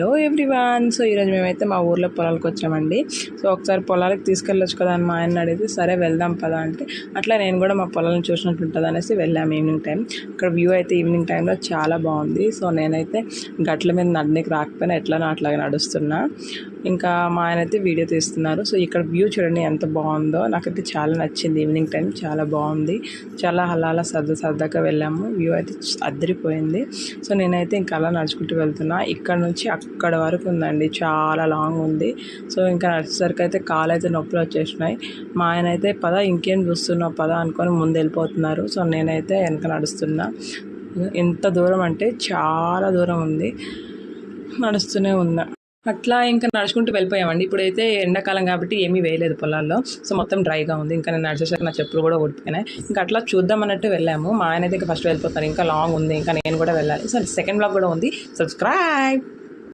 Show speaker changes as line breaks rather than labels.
Hello everyone. So ఈరోజు మేమైతే మా ఊర్లో పొలాలకు వచ్చామండి సో ఒకసారి పొలాలకు తీసుకెళ్ళొచ్చు కదా అని మా ఆయన అడిగితే సరే వెళ్దాం పదా అంటే అట్లా నేను కూడా మా పొలాలను చూసినట్టు ఉంటుంది అనేసి వెళ్ళాము ఈవినింగ్ టైం. ఇక్కడ వ్యూ అయితే ఈవినింగ్ టైంలో చాలా బాగుంది. సో నేనైతే గట్ల మీద నడనికి రాకపోయినా ఎట్లనో అట్లాగే నడుస్తున్నా. ఇంకా మా ఆయన అయితే వీడియో తీస్తున్నారు. సో ఇక్కడ వ్యూ చూడండి ఎంత బాగుందో. నాకైతే చాలా నచ్చింది ఈవినింగ్ టైం. చాలా బాగుంది. చాలా అలా సర్దా సరదాగా వెళ్ళాము. వ్యూ అయితే అద్దరిపోయింది అదిరిపోయింది. సో నేనైతే ఇంకా అలా నడుచుకుంటూ వెళ్తున్నా. ఇక్కడ నుంచి అక్కడ వరకు ఉందండి. చాలా లాంగ్ ఉంది. సో ఇంకా నడిచేసరికి అయితే కాలు అయితే నొప్పులు వచ్చేసినాయి. మా ఆయన అయితే పద ఇంకేం చూస్తున్నావు? పద అనుకొని ముందు వెళ్ళిపోతున్నారు. సో నేనైతే వెనక నడుస్తున్నా. ఎంత దూరం అంటే చాలా దూరం ఉంది. నడుస్తూనే ఉన్నా. అట్లా ఇంకా నడుచుకుంటూ వెళ్ళిపోయామండి. ఇప్పుడైతే ఎండాకాలం కాబట్టి ఏమీ వేయలేదు పొలాల్లో. సో మొత్తం డ్రైగా ఉంది. ఇంకా నేను నడిచేసరికి నా చెప్పులు కూడా ఓడిపోయినాయి ఇంకా అట్లా చూద్దాం అన్నట్టు వెళ్ళాము. మా ఆయన అయితే ఇంకా ఫస్ట్ వెళ్ళిపోతాను ఇంకా లాంగ్ ఉంది. ఇంకా నేను కూడా వెళ్ళాలి. సో సెకండ్ బ్లాగ్ కూడా ఉంది. సబ్స్క్రైబ్!